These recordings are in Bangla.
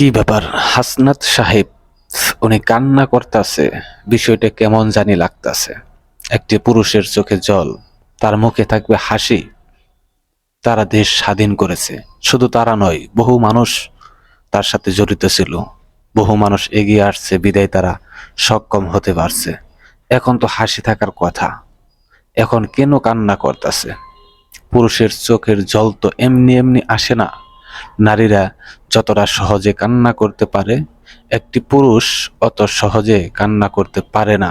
কি ব্যাপার? হাসনাত সাহেব, উনি কান্না করতেছে, বিষয়টা কেমন জানি লাগতাছে। একটি পুরুষের চোখে জল, তার মুখে থাকবে হাসি। তারা দেশ স্বাধীন করেছে, শুধু তারা নয়, বহু মানুষ তার সাথে জড়িত ছিল। বহু মানুষ এগিয়ে আসছে, বিদায় তারা সক্ষম হতে পারছে। এখন তো হাসি থাকার কথা। এখন কেন কান্না করতেছে? পুরুষের চোখের জল তো এমনি এমনি আসে না। নারীরা যতটা সহজে কান্না করতে পারে, একটি পুরুষ অত সহজে কান্না করতে পারে না।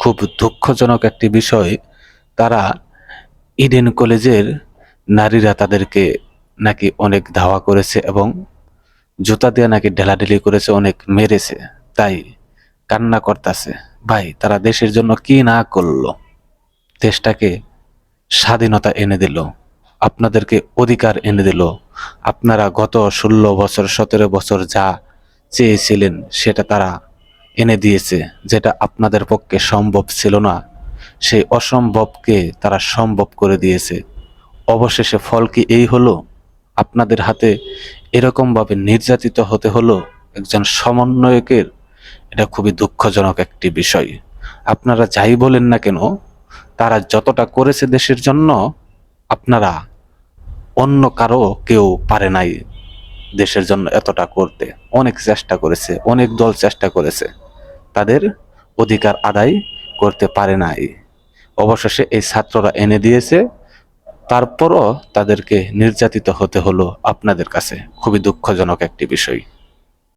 খুব দুঃখজনক একটি বিষয়, তারা ইডেন কলেজের নারীরা তাদেরকে নাকি অনেক ধাওয়া করেছে এবং জুতা দিয়ে নাকি ঢেলাঢেলি করেছে, অনেক মেরেছে, তাই কান্না করতেছে। ভাই, তারা দেশের জন্য কি না করল? দেশটাকে স্বাধীনতা এনে দিল, আপনাদেরকে অধিকার এনে দিল আপনারা গত ষোলো বছর, সতেরো বছর যা চেয়েছিলেন, সেটা তারা এনে দিয়েছে, যেটা আপনাদের পক্ষে সম্ভব ছিল না। সেই অসম্ভবকে তারা সম্ভব করে দিয়েছে। অবশেষে ফল কি এই হলো? আপনাদের হাতে এরকমভাবে নির্যাতিত হতে হলো একজন সমন্বয়কের? এটা খুবই দুঃখজনক একটি বিষয়। আপনারা যাই বলেন না কেন, তারা যতটা করেছে দেশের জন্য, আপনারা অন্য কারও কেউ পারে নাই দেশের জন্য এতটা করতে। অনেক চেষ্টা করেছে, অনেক দল চেষ্টা করেছে। তাদের অধিকার আদায় করতে পারে নাই। অবশেষে এই ছাত্ররা এনে দিয়েছে। তারপরও তাদেরকে নির্যাতিত হতে হলো আপনাদের কাছে। খুবই দুঃখজনক একটি বিষয়।